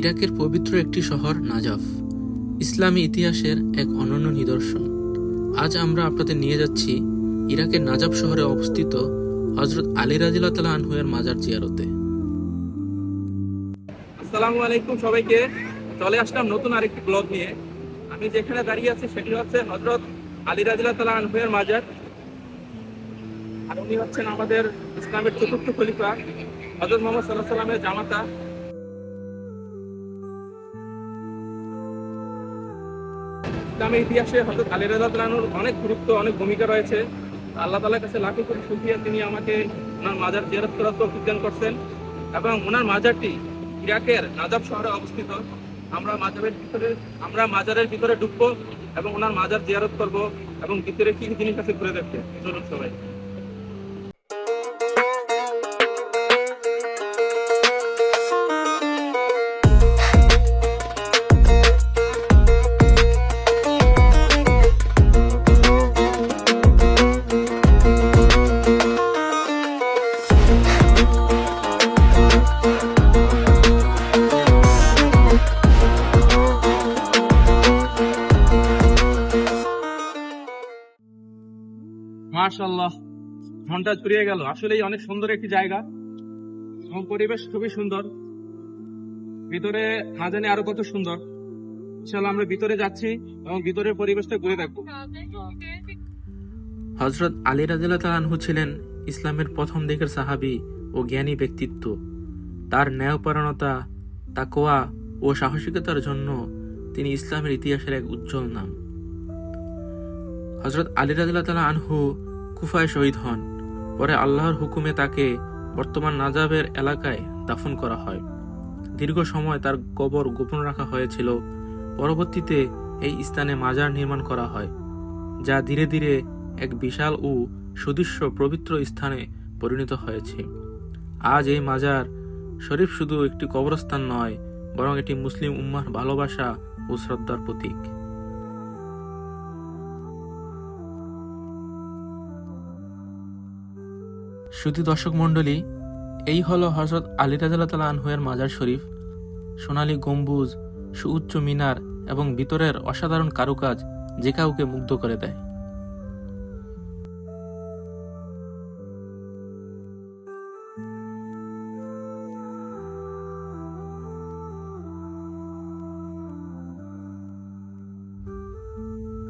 ইরাকের পবিত্র একটি শহর নাজাফ, ইসলামী ইতিহাসের এক অনন্য নিদর্শন। আজ আমরা আপনাদের নিয়ে যাচ্ছি ইরাকের নাজাফ শহরে অবস্থিত হজরত আলী রাজিল্লাহ তালা আনহুয়ের মাজার জিয়ারতে। আসসালামু আলাইকুম সবাইকে। চলে আসলাম নতুন আরেকটি ব্লগ নিয়ে। আমি যেখানে দাঁড়িয়ে আছি সেটি হচ্ছে হজরত আলী রাজিল্লাহ তালা আনহুয়ের মাজার। আর উনি হচ্ছেন আমাদের ইসলামের চতুর্থ খলিফা হজরত মোহাম্মদ সাল্লাহ সাল্লামের জামাতা। ইসলামের ইতিহাসে হজরত আলী রাজা তালানোর অনেক গুরুত্ব, অনেক ভূমিকা রয়েছে। আল্লাহ তালার কাছে লাখো করে সুখিয়া তিনি আমাকে ওনার মাজার জিয়ারত করার তো বিজ্ঞান করছেন এবং ওনার মাজারটি ইরাকের নাজাব শহরে অবস্থিত। আমরা মাজারের ভিতরে, আমরা মাজারের ভিতরে ঢুকবো এবং ওনার মাজার জিয়ারত করব এবং ভিতরে কি কি জিনিস আছে ঘুরে দেখতে। চলুন সবাই। মাশাল্লাহ মনটা জুড়িয়ে গেল। আসলেই অনেক সুন্দর একটি জায়গা। এবং পরিবেশ খুবই সুন্দর। ভিতরে না জানি আরও কত সুন্দর। আমরা ভিতরে যাচ্ছি এবং ভিতরের পরিবেশটা ঘুরে হজরত আলী ছিলেন ইসলামের প্রথম দিকের সাহাবি ও জ্ঞানী ব্যক্তিত্ব। তার ন্যায়পরায়ণতা তাকোয়া ও সাহসিকতার জন্য তিনি ইসলামের ইতিহাসের এক উজ্জ্বল নাম। হজরত আলী রাজিল্লাহ তালা আনহু কুফায় শহীদ হন। পরে আল্লাহর হুকুমে তাকে বর্তমান নাজাবের এলাকায় দাফন করা হয়। দীর্ঘ সময় তার কবর গোপন রাখা হয়েছিল। পরবর্তীতে এই স্থানে মাজার নির্মাণ করা হয়, যা ধীরে ধীরে এক বিশাল ও সুদৃশ্য পবিত্র স্থানে পরিণত হয়েছে। আজ এই মাজার শরীফ শুধু একটি কবরস্থান নয়, বরং এটি মুসলিম উম্মার ভালোবাসা ও শ্রদ্ধার প্রতীক। শুধু দর্শক মণ্ডলী, এই হলো হজরত আলী রাজাল্লাহ আনহুয়ের মাজার শরীফ, সোনালী গম্বুজ, সুউচ্চ মিনার এবং ভিতরের অসাধারণ কারুকাজ যে কাউকে মুগ্ধ করে দেয়।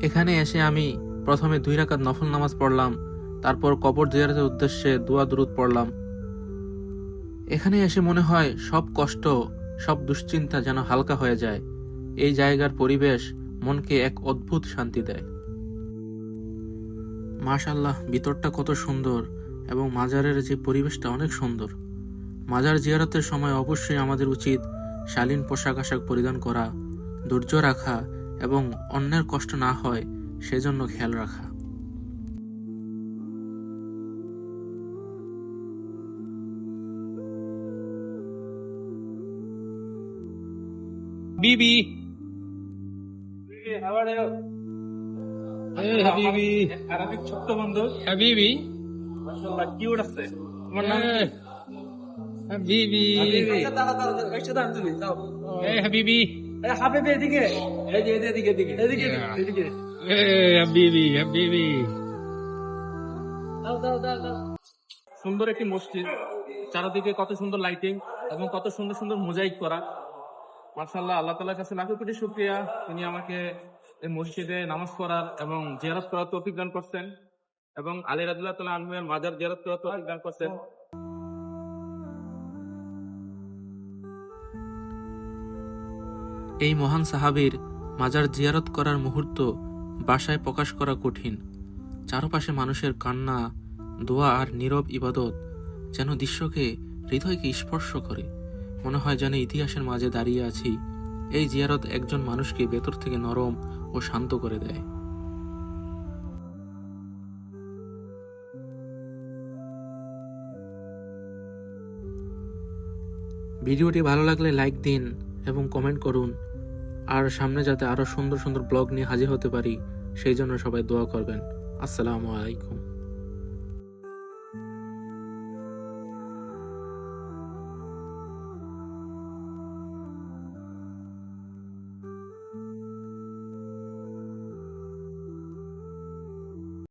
এখানে এসে আমি প্রথমে দুই রাকাত নফল নামাজ পড়লাম তারপর কবর জিয়ারতের উদ্দেশ্যে দোয়া দুরুদ পড়লাম। এখানে এসে মনে হয় সব কষ্ট, সব দুশ্চিন্তা যেন হালকা হয়ে যায়। এই জায়গার পরিবেশ মনকে এক অদ্ভুত শান্তি দেয়। মাশাল্লাহ ভিতরটা কত সুন্দর এবং মাজারের যে পরিবেশটা অনেক সুন্দর। মাজার জিয়ারতের সময় অবশ্যই আমাদের উচিত শালীন পোশাক আশাক পরিধান করা, ধৈর্য রাখা এবং অন্যের কষ্ট না হয় সেজন্য খেয়াল রাখা। বিবি Hey, Habibi. আরবিক ছোট্ট বন্ধু Habibi. মাশাআল্লাহ কিউট আছে তোমার নাম Hey. Habibi. Hey, Habibi. হাবিবি এদিকে এই যে এদিকে এদিকে এদিকে এদিকে Hey, Habibi. Habibi. সুন্দর একটি মসজিদ চারদিকে কত সুন্দর লাইটিং এবং কত সুন্দর সুন্দর মোজাইক করা মার্শাল্লাহ আল্লাহ তালার কাছে লাখো কোটি শুক্রিয়া। তিনি আমাকে এই মসজিদে নামাজ পড়ার এবং জিয়ারত করার তৌফিক দান করছেন এবং আলী রাজুল্লাহ তালা আনহুয়ের মাজার জিয়ারত করার তৌফিক দান করছেন। এই মহান সাহাবীর মাজার জিয়ারত করার মুহূর্ত বাসায় প্রকাশ করা কঠিন। চারপাশে মানুষের কান্না, দোয়া আর নীরব ইবাদত যেন দৃশ্যকে, হৃদয়কে স্পর্শ করে। মনে হয় যেন ইতিহাসের মাঝে দাঁড়িয়ে আছি। এই জিয়ারত একজন মানুষকে ভেতর থেকে নরম ও শান্ত করে দেয়। ভিডিওটি ভালো লাগলে লাইক দিন এবং কমেন্ট করুন। আর সামনে যাতে আরও সুন্দর সুন্দর ব্লগ নিয়ে হাজির হতে পারি, সেই জন্য সবাই দোয়া করবেন। আসসালামু আলাইকুম।